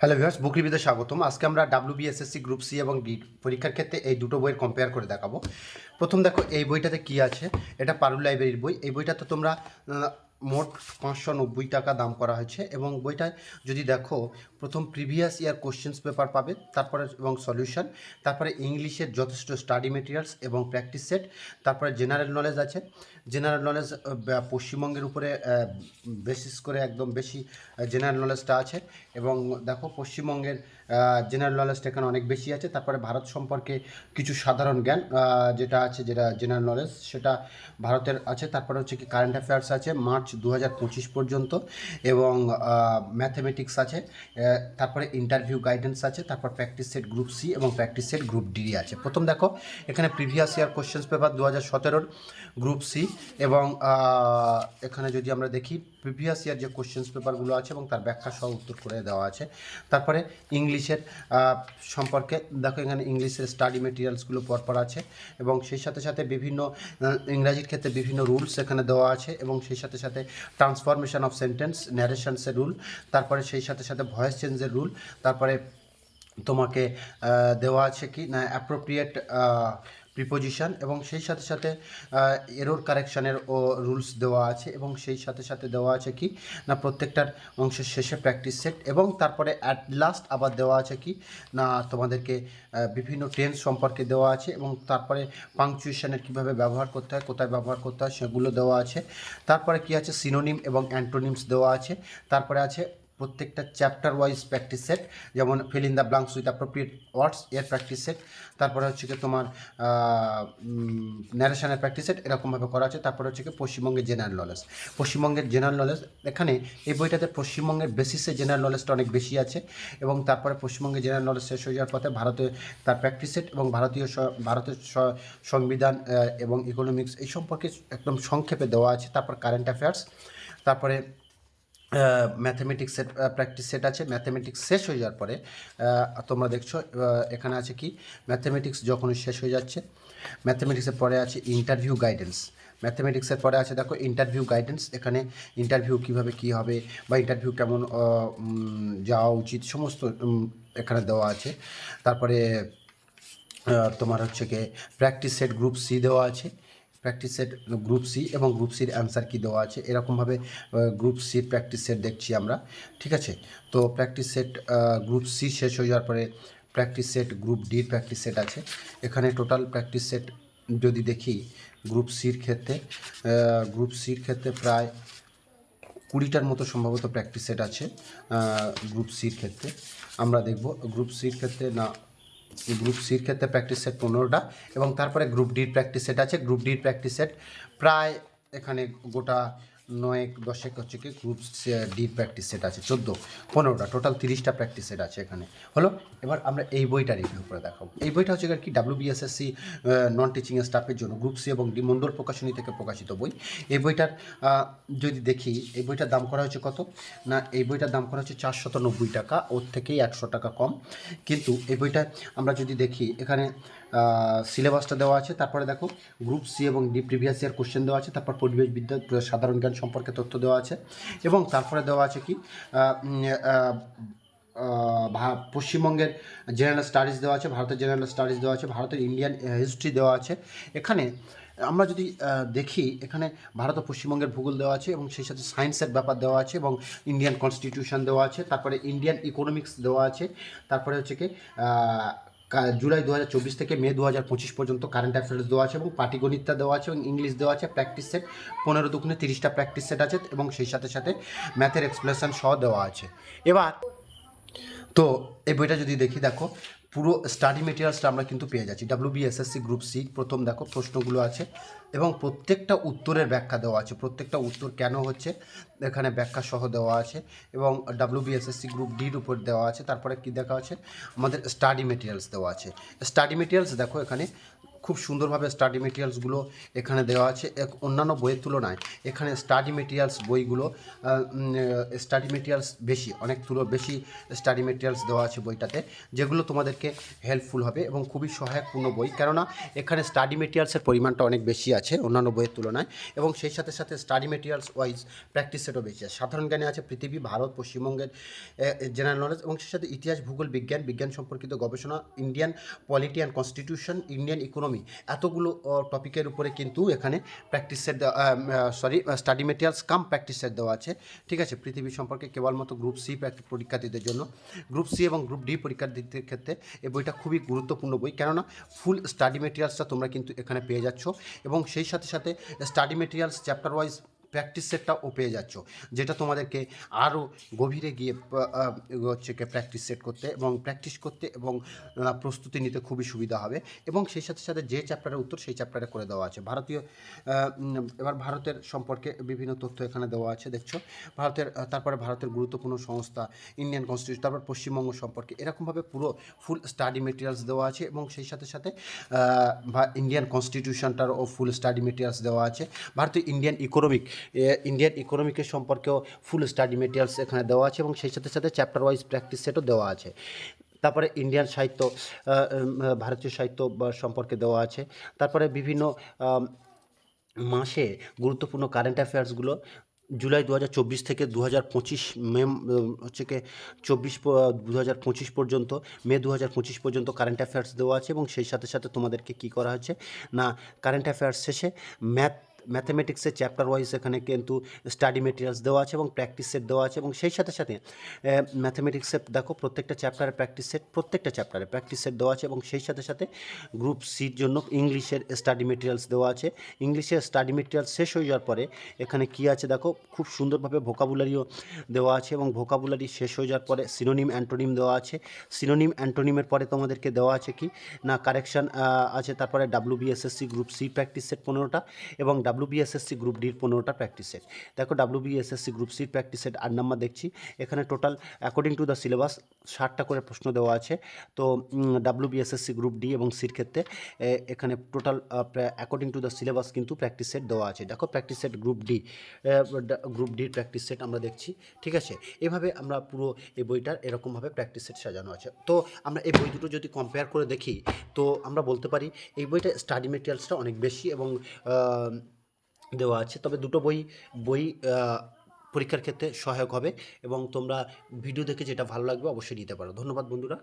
Hello viewers বুক রিভিউতে স্বাগতম। আজকে আমরা ডাব্লিউ বিএসএসসি গ্রুপ সি এবং ডি পরীক্ষার ক্ষেত্রে এই দুটো বইয়ের কম্পেয়ার করে দেখাবো। প্রথম দেখো, এই বইটাতে কি আছে? এটা পারুল লাইব্রেরির বই। এই বইটাতে তোমরা মোট পাঁচশো নব্বই টাকা দাম করা হয়েছে এবং বইটায় যদি দেখো, প্রথম প্রিভিয়াস ইয়ার কোশ্চেন্স পেপার পাবে, তারপরে এবং সলিউশন তারপরে ইংলিশের যথেষ্ট স্টাডি মেটেরিয়ালস এবং প্র্যাকটিস সেট তারপরে জেনারেল নলেজ আছে জেনারেল নলেজ পশ্চিমবঙ্গের উপরে বেসিস করে একদম বেশি জেনারেল নলেজটা আছে। এবং দেখো, পশ্চিমবঙ্গের জেনারেল নলেজটা এখানে অনেক বেশি আছে। তারপরে ভারত সম্পর্কে কিছু সাধারণ জ্ঞান যেটা আছে, যেটা জেনারেল নলেজ সেটা ভারতের আছে। তারপরে হচ্ছে কি কারেন্ট অ্যাফেয়ার্স আছে, মার্চ দু হাজার পঁচিশ পর্যন্ত। এবং ম্যাথমেটিক্স আছে তারপরে ইন্টারভিউ গাইডেন্স আছে, তারপর প্র্যাকটিস সেট গ্রুপ সি এবং প্র্যাকটিস সেট গ্রুপ ডি আছে। প্রথম দেখো, এখানে প্রিভিয়াস ইয়ার কোশ্চেন্স পেপার দু হাজার গ্রুপ সি এবং এখানে যদি আমরা দেখি প্রিভিয়াস ইয়ার যে কোশ্চেন্স পেপারগুলো আছে এবং তার ব্যাখ্যা সহ উত্তর করে দেওয়া আছে। তারপরে ইংলিশের সম্পর্কে দেখো এখানে ইংলিশের স্টাডি মেটেরিয়ালসগুলো পরপর আছে এবং সেই সাথে সাথে বিভিন্ন ইংরাজির ক্ষেত্রে বিভিন্ন রুলস এখানে দেওয়া আছে এবং সেই সাথে সাথে ট্রান্সফরমেশন অফ সেন্টেন্স ন্যারেশনসের রুল তারপরে সেই সাথে সাথে ভয়েস চেঞ্জের রুল তারপরে তোমাকে দেওয়া আছে কি না অ্যাপ্রোপ্রিয়েট প্রিপোজিশন এবং সেই সাথে সাথে এরর কারেকশানের ও রুলস দেওয়া আছে এবং সেই সাথে সাথে দেওয়া আছে কি? না, প্রত্যেকটার অংশের শেষে প্র্যাকটিস সেট এবং তারপরে অ্যাট লাস্ট আবার দেওয়া আছে কি? না, তোমাদেরকে বিভিন্ন টেন্স সম্পর্কে দেওয়া আছে এবং তারপরে পাংচুয়েশনের কীভাবে ব্যবহার করতে হয়, কোথায় ব্যবহার করতে হয়, সেগুলো দেওয়া আছে। তারপরে কি আছে? সিনোনিম এবং অ্যান্টোনিমস দেওয়া আছে। তারপরে আছে প্রত্যেকটা চ্যাপ্টার ওয়াইজ প্র্যাকটিস সেট যেমন fill in the blanks with appropriate words এর প্র্যাকটিস সেট তারপরে হচ্ছে কি তোমার ন্যারেশনের প্র্যাকটিস সেট এরকমভাবে করা আছে। তারপরে হচ্ছে কি পশ্চিমবঙ্গের জেনারেল নলেজ পশ্চিমবঙ্গের জেনারেল নলেজ এখানে এই বইটাতে পশ্চিমবঙ্গের বেসিসে জেনারেল নলেজটা অনেক বেশি আছে এবং তারপরে পশ্চিমবঙ্গের জেনারেল নলেজ শেষ হয়ে যাওয়ার পথে ভারতে তার প্র্যাকটিস সেট এবং ভারতীয় ভারতের সংবিধান এবং ইকোনমিক্স এই সম্পর্কে একদম সংক্ষেপে দেওয়া আছে। তারপর কারেন্ট অ্যাফেয়ার্স তারপরে ম্যাথামেটিক্সের প্র্যাকটিস সেট আছে। ম্যাথামেটিক্স শেষ হয়ে যাওয়ার পরে তোমরা দেখছ এখানে আছে কি? ম্যাথামেটিক্স যখন শেষ হয়ে যাচ্ছে ম্যাথামেটিক্সের পরে আছে ইন্টারভিউ গাইডেন্স ম্যাথামেটিক্সের পরে আছে, দেখো ইন্টারভিউ গাইডেন্স এখানে ইন্টারভিউ কীভাবে কি হবে বা ইন্টারভিউ কেমন যাওয়া উচিত, সমস্ত এখানে দেওয়া আছে। তারপরে তোমার হচ্ছে গিয়ে প্র্যাকটিস সেট গ্রুপ সি দেওয়া আছে। প্র্যাকটিস সেট গ্রুপ সি এবং গ্রুপ সির অ্যান্সার কি দেওয়া আছে, এরকমভাবে গ্রুপ সির প্র্যাকটিস সেট দেখছি আমরা, ঠিক আছে? তো প্র্যাকটিস সেট গ্রুপ সি শেষ হয়ে যাওয়ার পরে প্র্যাকটিস সেট গ্রুপ ডির প্র্যাকটিস সেট আছে। এখানে টোটাল প্র্যাকটিস সেট যদি দেখি গ্রুপ সির ক্ষেত্রে গ্রুপ সির ক্ষেত্রে প্রায় কুড়িটার মতো সম্ভবত প্র্যাকটিস সেট আছে গ্রুপ সির ক্ষেত্রে। আমরা দেখব গ্রুপ সির ক্ষেত্রে না গ্রুপ সির ক্ষেত্রে প্র্যাকটিস সেট পনেরোটা এবং তারপরে গ্রুপ ডির প্র্যাকটিস সেট আছে। গ্রুপ ডির প্র্যাকটিস সেট প্রায় এখানে গোটা নয়েক দশেক হচ্ছে কি গ্রুপ ডির প্র্যাকটিস সেট আছে, চোদ্দ, পনেরোটা টোটাল তিরিশটা প্র্যাকটিস সেট আছে এখানে। হলো, এবার আমরা এই বইটা রিভিউ করে দেখাবো। এই বইটা হচ্ছে কি ডাব্লিউ বিএসএসসি নন টিচিং স্টাফের জন্য গ্রুপ সি এবং ডি মণ্ডল প্রকাশনী থেকে প্রকাশিত বই। এই বইটার যদি দেখি, এই বইটার দাম করা হয়েছে কত? না, এই বইটার দাম করা হচ্ছে চারশত নব্বই টাকা, ওর থেকেই একশো টাকা কম। কিন্তু এই বইটা আমরা যদি দেখি, এখানে সিলেবাসটা দেওয়া আছে, তারপরে দেখো গ্রুপ সি এবং ডি প্রিভিয়াস ইয়ার কোশ্চেন দেওয়া আছে, তারপর পরিবেশ বিদ্যা সাধারণ জ্ঞান সম্পর্কে তথ্য দেওয়া আছে। এবং তারপরে দেওয়া আছে কি পশ্চিমবঙ্গের জেনারেল স্টাডিজ দেওয়া আছে, ভারতের জেনারেল স্টাডিজ দেওয়া আছে, ভারতের ইন্ডিয়ান হিস্ট্রি দেওয়া আছে। এখানে আমরা যদি দেখি, এখানে ভারত ও পশ্চিমবঙ্গের ভূগোল দেওয়া আছে এবং সেই সাথে সায়েন্সের ব্যাপার দেওয়া আছে এবং ইন্ডিয়ান কনস্টিটিউশন দেওয়া আছে, তারপরে ইন্ডিয়ান ইকোনমিক্স দেওয়া আছে, তারপরে হচ্ছে কা- জুলাই দু হাজার চব্বিশ থেকে মে দু হাজার পঁচিশ পর্যন্ত কারেন্ট অ্যাফেয়ার্স দেওয়া আছে এবং পাটিগণিতটা দেওয়া আছে এবং ইংলিশ দেওয়া আছে প্র্যাকটিস সেট পনেরো দুগুণে তিরিশটা প্র্যাকটিস সেট আছে এবং সেই সাথে সাথে ম্যাথের এক্সপ্লেশন সহ দেওয়া আছে। এবার, তো এই বইটা যদি দেখি, দেখো পুরো স্টাডি মেটেরিয়ালসটা আমরা কিন্তু পেয়ে যাচ্ছি। ডাব্লিউ বিএসএসসি গ্রুপ সি প্রথম দেখো প্রশ্নগুলো আছে। এবং প্রত্যেকটা উত্তরের ব্যাখ্যা দেওয়া আছে। প্রত্যেকটা উত্তর কেন হচ্ছে? এখানে ব্যাখ্যা সহ দেওয়া আছে। এবং ডাব্লিউ বিএসএসসি গ্রুপ ডির উপর দেওয়া আছে। তারপরে কি দেখা আছে? আমাদের স্টাডি মেটেরিয়ালস দেওয়া আছে। স্টাডি মেটেরিয়ালস দেখো এখানে খুব সুন্দরভাবে স্টাডি মেটেরিয়ালসগুলো এখানে দেওয়া আছে। এক অন্যান্য বইয়ের তুলনায় এখানে স্টাডি মেটেরিয়ালস বইগুলো স্টাডি মেটেরিয়ালস বেশি, অনেক তুলো, বেশি স্টাডি মেটেরিয়ালস দেওয়া আছে বইটাতে, যেগুলো তোমাদেরকে হেল্পফুল হবে এবং খুবই সহায়কপূর্ণ বই। কেননা এখানে স্টাডি মেটেরিয়ালসের পরিমাণটা অনেক বেশি আছে অন্যান্য বইয়ের তুলনায় এবং সেই সাথে সাথে স্টাডি মেটেরিয়ালস ওয়াইজ প্র্যাকটিস সেটও বেশি আছে। সাধারণ জ্ঞানে আছে পৃথিবী, ভারত, পশ্চিমবঙ্গের জেনারেল নলেজ এবং সেই সাথে ইতিহাস, ভূগোল, বিজ্ঞান বিজ্ঞান সম্পর্কিত গবেষণা Indian polity and constitution Indian economy এতগুলো টপিকের উপরে কিন্তু এখানে প্র্যাকটিসের সরি স্টাডি মেটেরিয়ালস কাম প্র্যাকটিসের দেওয়া আছে। ঠিক আছে, পৃথিবী সম্পর্কে কেবলমাত্র গ্রুপ সি পরীক্ষার্থীদের জন্য। গ্রুপ সি এবং গ্রুপ ডি পরীক্ষার্থীদের ক্ষেত্রে এই বইটা খুবই গুরুত্বপূর্ণ বই। কেননা ফুল স্টাডি মেটেরিয়ালসটা তোমরা কিন্তু এখানে পেয়ে যাচ্ছ। এবং সেই সাথে সাথে study materials chapter wise practice সেটটাও পেয়ে যাচ্ছ, যেটা তোমাদেরকে আরও গভীরে গিয়ে হচ্ছে কি প্র্যাকটিস সেট করতে এবং প্র্যাকটিস করতে এবং প্রস্তুতি নিতে খুবই সুবিধা হবে। এবং সেই সাথে সাথে যে চ্যাপ্টারের উত্তর সেই চ্যাপ্টারে করে দেওয়া আছে। ভারতীয় এবার ভারতের সম্পর্কে বিভিন্ন তথ্য এখানে দেওয়া আছে, দেখছ? ভারতের তারপরে ভারতের গুরুত্বপূর্ণ সংস্থা ইন্ডিয়ান কনস্টিটিউশন তারপর পশ্চিমবঙ্গ সম্পর্কে এরকমভাবে পুরো ফুল স্টাডি মেটেরিয়ালস দেওয়া আছে এবং সেই সাথে সাথে ইন্ডিয়ান কনস্টিটিউশনটারও ফুল স্টাডি মেটেরিয়ালস দেওয়া আছে। ভারতীয় ইন্ডিয়ান ইকোনমিক ইন্ডিয়ান ইকোনমিকের সম্পর্কেও ফুল স্টাডি মেটেরিয়ালস এখানে দেওয়া আছে এবং সেই সাথে সাথে চ্যাপ্টার ওয়াইজ প্র্যাকটিস সেটও দেওয়া আছে। তারপরে ইন্ডিয়ান সাহিত্য ভারতীয় সাহিত্য সম্পর্কে দেওয়া আছে। তারপরে বিভিন্ন মাসে গুরুত্বপূর্ণ কারেন্ট অ্যাফেয়ার্সগুলো জুলাই দু হাজার চব্বিশ থেকে দু হাজার পঁচিশ মে হচ্ছে কি, চব্বিশ দু পর্যন্ত, মে দু হাজার পঁচিশ পর্যন্ত কারেন্ট অ্যাফেয়ার্স দেওয়া আছে এবং সেই সাথে সাথে তোমাদেরকে কী করা হচ্ছে? না কারেন্ট অ্যাফেয়ার্স শেষে ম্যাথ ম্যাথামেটিক্সের চ্যাপ্টার ওয়াইজ এখানে কিন্তু স্টাডি মেটেরিয়ালস দেওয়া আছে এবং প্র্যাকটিস সেট দেওয়া আছে এবং সেই সাথে সাথে ম্যাথামেটিক্সের দেখো প্রত্যেকটা চ্যাপ্টারে প্র্যাকটিস সেট প্রত্যেকটা চ্যাপ্টারে প্র্যাকটিস সেট দেওয়া আছে এবং সেই সাথে সাথে গ্রুপ সির জন্য ইংলিশের স্টাডি মেটেরিয়ালস দেওয়া আছে। ইংলিশের স্টাডি মেটেরিয়ালস শেষ হয়ে যাওয়ার পরে এখানে কি আছে দেখো, খুব সুন্দরভাবে ভোকাবুলারিও দেওয়া আছে এবং ভোকাবুলারি শেষ হয়ে যাওয়ার পরে সিনোনিম অ্যান্টোনিম দেওয়া আছে। সিনোনিম অ্যান্টোনিমের পরে তোমাদেরকে দেওয়া আছে কি? না কারেকশান আছে, তারপরে W BSSC group C practice set পনেরোটা এবং ডাব্লিউ বিএসএসসি গ্রুপ ডির পনেরোটা প্র্যাকটিস সেট দেখো ডাব্লিউ বিএসএসসি গ্রুপ সির প্র্যাকটিস সেট আট নাম্বার দেখছি। এখানে total according to the syllabus ষাটটা করে প্রশ্ন দেওয়া আছে। তো ডাব্লিউ বিএসএসসি গ্রুপ ডি এবং সির ক্ষেত্রে এখানে total according to the syllabus কিন্তু প্র্যাকটিস সেট দেওয়া আছে। দেখো practice set group D group ডির প্র্যাকটিস সেট আমরা দেখছি। ঠিক আছে? এভাবে আমরা পুরো এই বইটার এরকমভাবে প্র্যাকটিস সেট সাজানো আছে। তো, আমরা এই বই দুটো যদি কম্পেয়ার করে দেখি, তো আমরা বলতে পারি, এই বইটা স্টাডি মেটেরিয়ালসটা অনেক বেশি এবং দেওয়া আছে। তবে দুটো বই বই পরীক্ষার ক্ষেত্রে সহায়ক হবে এবং তোমরা ভিডিও দেখে যেটা ভালো লাগবে অবশ্যই নিতে পারো। ধন্যবাদ বন্ধুরা।